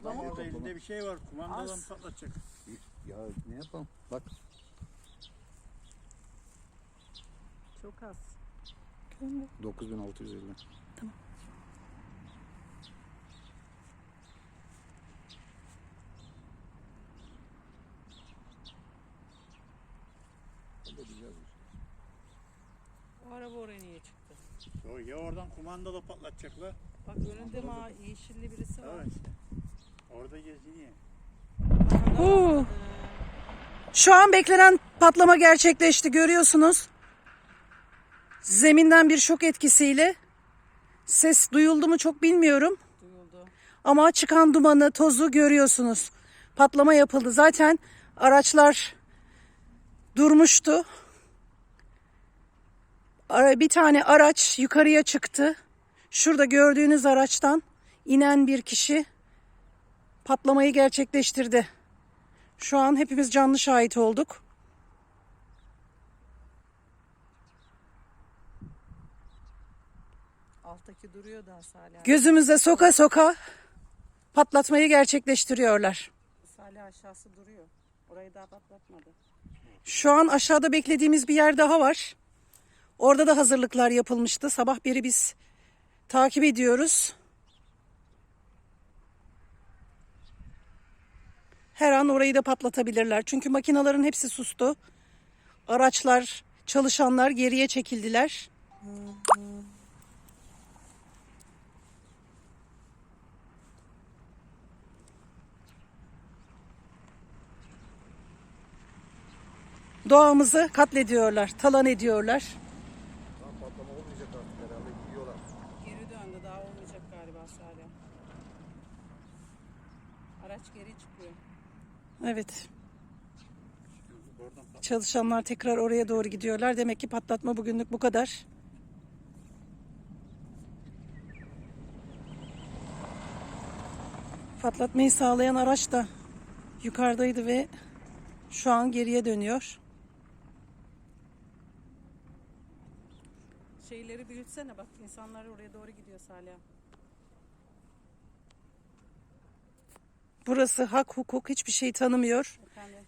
Adam orada elinde bir şey var. Kumandadan Az. patlatacak. Ya ne yapalım? Bak Çok az. 9650. O araba oraya niye çıktı? O ya oradan kumandada patlatacaklar. Bak önünde ma yeşilli birisi var. Evet. Orada geziniyor. Oo. Şu an beklenen patlama gerçekleşti görüyorsunuz. Zeminden bir şok etkisiyle ses duyuldu mu çok bilmiyorum. Duyuldu. Ama çıkan dumanı, tozu görüyorsunuz. Patlama yapıldı. Zaten araçlar durmuştu. Bir tane araç yukarıya çıktı. Şurada gördüğünüz araçtan inen bir kişi patlamayı gerçekleştirdi. Şu an hepimiz canlı şahit olduk. Alttaki duruyor daha Salih. Gözümüze soka soka patlatmayı gerçekleştiriyorlar. Salih aşağısı duruyor. Orayı daha patlatmadı. Şu an aşağıda beklediğimiz bir yer daha var. Orada da hazırlıklar yapılmıştı. Sabah beri biz takip ediyoruz. Her an orayı da patlatabilirler. Çünkü makinaların hepsi sustu. Araçlar, çalışanlar geriye çekildiler. Doğamızı katlediyorlar, talan ediyorlar. Patlama olmayacak artık herhalde gidiyorlar. Geri döndü. Daha olmayacak galiba Salih. Araç geri çıkıyor. Evet. Çalışanlar tekrar oraya doğru gidiyorlar. Demek ki patlatma bugünlük bu kadar. Patlatmayı sağlayan araç da yukarıdaydı ve şu an geriye dönüyor. Şeyleri büyütsene bak. insanlar oraya doğru gidiyor Salih. Burası hak hukuk hiçbir şey tanımıyor. Efendim.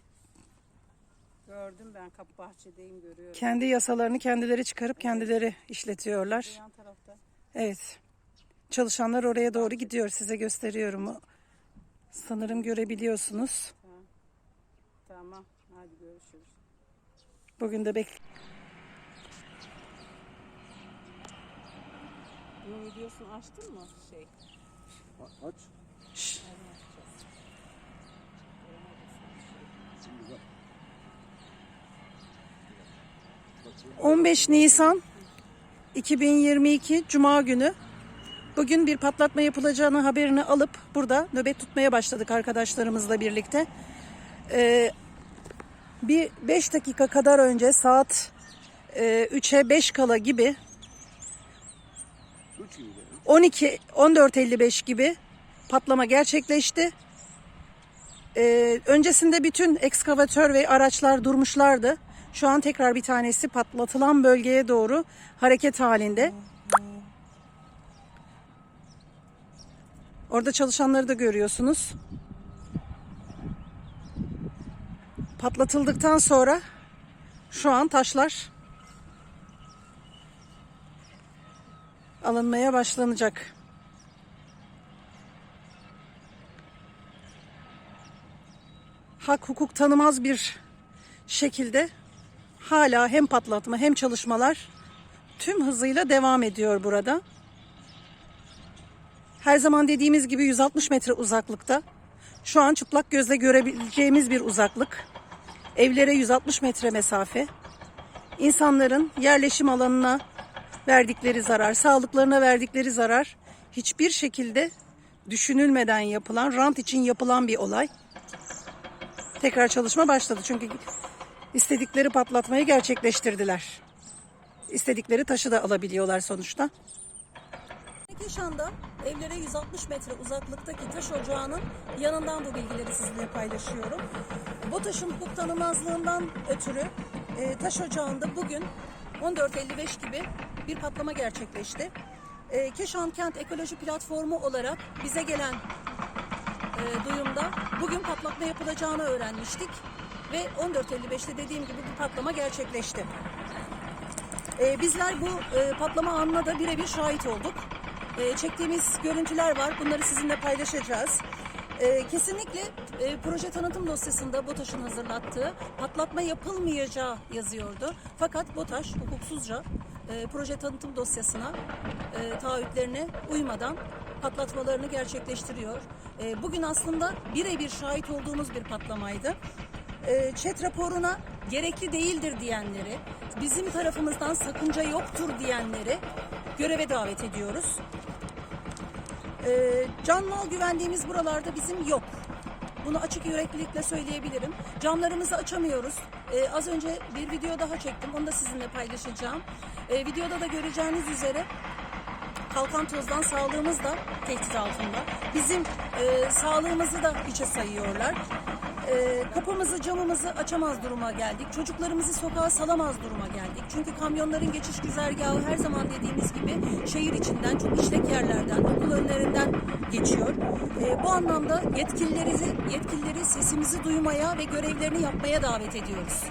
Gördüm ben kapı bahçedeyim görüyorum. Kendi yasalarını kendileri çıkarıp kendileri işletiyorlar. Yan tarafta. Evet. Çalışanlar oraya doğru gidiyor. Size gösteriyorum. Sanırım görebiliyorsunuz. Tamam. Hadi görüşürüz. Bugün de bek Bunun videosunu açtın mı? Şey. A- Aç. 15 Nisan 2022 Cuma günü bugün bir patlatma yapılacağını haberini alıp burada nöbet tutmaya başladık arkadaşlarımızla birlikte. Ee, bir 5 dakika kadar önce saat e, 3'e 5 kala gibi Üç gibi de. 12 14.55 gibi patlama gerçekleşti. Ee, öncesinde bütün ekskavatör ve araçlar durmuşlardı. Şu an tekrar bir tanesi patlatılan bölgeye doğru hareket halinde. Orada çalışanları da görüyorsunuz. Patlatıldıktan sonra şu an taşlar alınmaya başlanacak. Hak hukuk tanımaz bir şekilde hala hem patlatma hem çalışmalar tüm hızıyla devam ediyor burada. Her zaman dediğimiz gibi 160 metre uzaklıkta. Şu an çıplak gözle görebileceğimiz bir uzaklık. Evlere 160 metre mesafe. İnsanların yerleşim alanına verdikleri zarar, sağlıklarına verdikleri zarar hiçbir şekilde düşünülmeden yapılan, rant için yapılan bir olay. Tekrar çalışma başladı çünkü istedikleri patlatmayı gerçekleştirdiler. İstedikleri taşı da alabiliyorlar sonuçta. Keşan'da evlere 160 metre uzaklıktaki taş ocağının yanından bu bilgileri sizinle paylaşıyorum. Bu taşın hukuk tanımazlığından ötürü e, taş ocağında bugün 14.55 gibi bir patlama gerçekleşti. E, Keşan Kent Ekoloji Platformu olarak bize gelen e, duyumda bugün patlatma yapılacağını öğrenmiştik. Ve 14.55'te dediğim gibi bu patlama gerçekleşti. E, bizler bu e, patlama anına da birebir şahit olduk. E, çektiğimiz görüntüler var. Bunları sizinle paylaşacağız. E, kesinlikle e, proje tanıtım dosyasında BOTAŞ'ın hazırlattığı patlatma yapılmayacağı yazıyordu. Fakat BOTAŞ hukuksuzca e, proje tanıtım dosyasına e, taahhütlerine uymadan patlatmalarını gerçekleştiriyor. E, bugün aslında birebir şahit olduğumuz bir patlamaydı. E, ÇED raporuna gerekli değildir diyenleri, bizim tarafımızdan sakınca yoktur diyenleri göreve davet ediyoruz. Ee, can mal güvendiğimiz buralarda bizim yok. Bunu açık yüreklilikle söyleyebilirim. Camlarımızı açamıyoruz. Ee, az önce bir video daha çektim. Onu da sizinle paylaşacağım. Ee, videoda da göreceğiniz üzere kalkan tozdan sağlığımız da tehdit altında. Bizim e, sağlığımızı da hiçe sayıyorlar. E, kapımızı camımızı açamaz duruma geldik. Çocuklarımızı sokağa salamaz duruma geldik. Çünkü kamyonların geçiş güzergahı her zaman dediğimiz gibi şehir içinden çok işlek yerlerden, okul önlerinden geçiyor. E, bu anlamda yetkilileri, yetkilileri sesimizi duymaya ve görevlerini yapmaya davet ediyoruz.